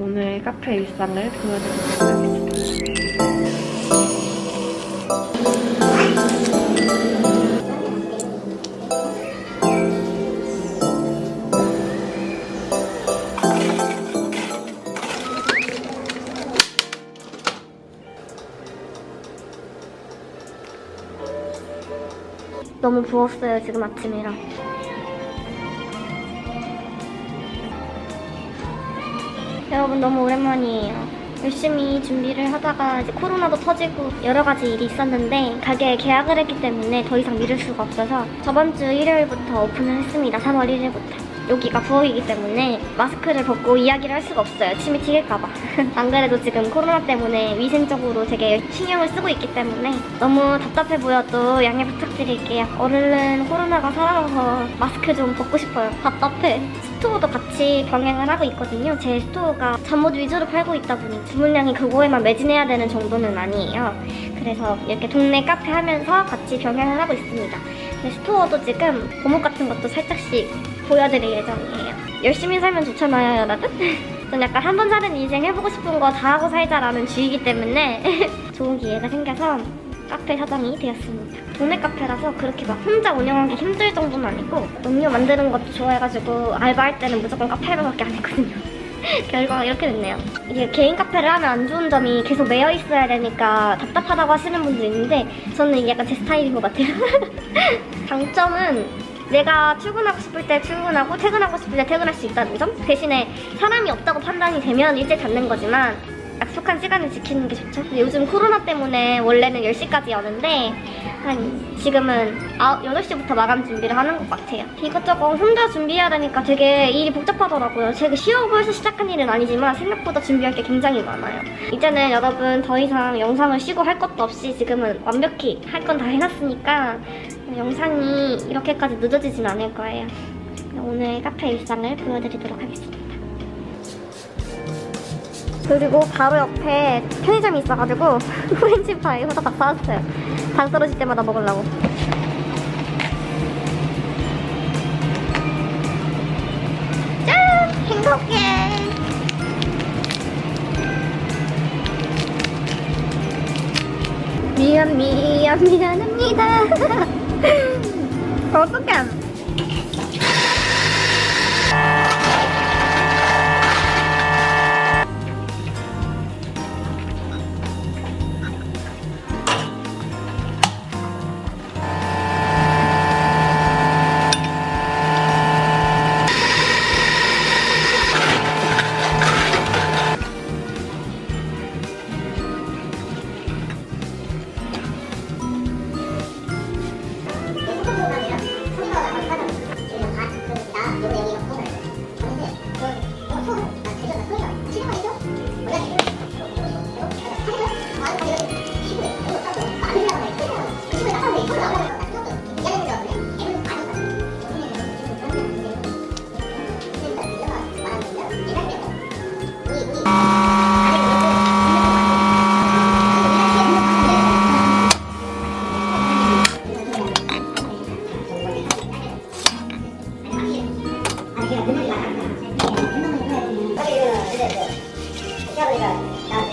오늘 카페 일상을 보여드리도록 하겠습니다. 너무 부었어요 지금 아침이라 여러분 너무 오랜만이에요. 열심히 준비를 하다가 이제 코로나도 터지고 여러 가지 일이 있었는데 가게에 계약을 했기 때문에 더 이상 미룰 수가 없어서 저번 주 일요일부터 오픈을 했습니다. 3월 1일부터 여기가 부엌이기 때문에 마스크를 벗고 이야기를 할 수가 없어요. 침이 튀길까봐. 안 그래도 지금 코로나 때문에 위생적으로 되게 신경을 쓰고 있기 때문에 너무 답답해 보여도 양해 부탁드릴게요. 얼른 코로나가 사라져서 마스크 좀 벗고 싶어요. 답답해. 스토어도 같이 병행을 하고 있거든요. 제 스토어가 잠옷 위주로 팔고 있다 보니 주문량이 그거에만 매진해야 되는 정도는 아니에요. 그래서 이렇게 동네 카페 하면서 같이 병행을 하고 있습니다. 스토어도 지금 고목 같은 것도 살짝씩 보여드릴 예정이에요. 열심히 살면 좋잖아요, 여러분? 전 약간 한 번 사는 인생 해보고 싶은 거 다 하고 살자라는 주의이기 때문에 좋은 기회가 생겨서 카페 사장이 되었습니다. 동네 카페라서 그렇게 막 혼자 운영하기 힘들 정도는 아니고 음료 만드는 것도 좋아해가지고 알바할 때는 무조건 카페 알바밖에 안 했거든요. 결과가 이렇게 됐네요. 이게 개인 카페를 하면 안 좋은 점이 계속 매여 있어야 되니까 답답하다고 하시는 분도 있는데 저는 이게 약간 제 스타일인 것 같아요. 장점은 내가 출근하고 싶을 때 출근하고 퇴근하고 싶을 때 퇴근할 수 있다는 점? 대신에 사람이 없다고 판단이 되면 일찍 닫는 거지만 약속한 시간을 지키는 게 좋죠. 요즘 코로나 때문에 원래는 10시까지 여는데 한 지금은 8시부터 마감 준비를 하는 것 같아요. 이것저것 혼자 준비해야 되니까 되게 일이 복잡하더라고요. 제가 쉬어보여서 시작한 일은 아니지만 생각보다 준비할 게 굉장히 많아요. 이제는 여러분 더 이상 영상을 쉬고 할 것도 없이 지금은 완벽히 할 건 다 해놨으니까 영상이 이렇게까지 늦어지진 않을 거예요. 오늘 카페 일상을 보여드리도록 하겠습니다. 그리고 바로 옆에 편의점이 있어가지고 프렌치파이 후다닥 사왔어요. 당 떨어질 때마다 먹으려고. 짠! 행복해! 미안 미안 미안합니다. 어떡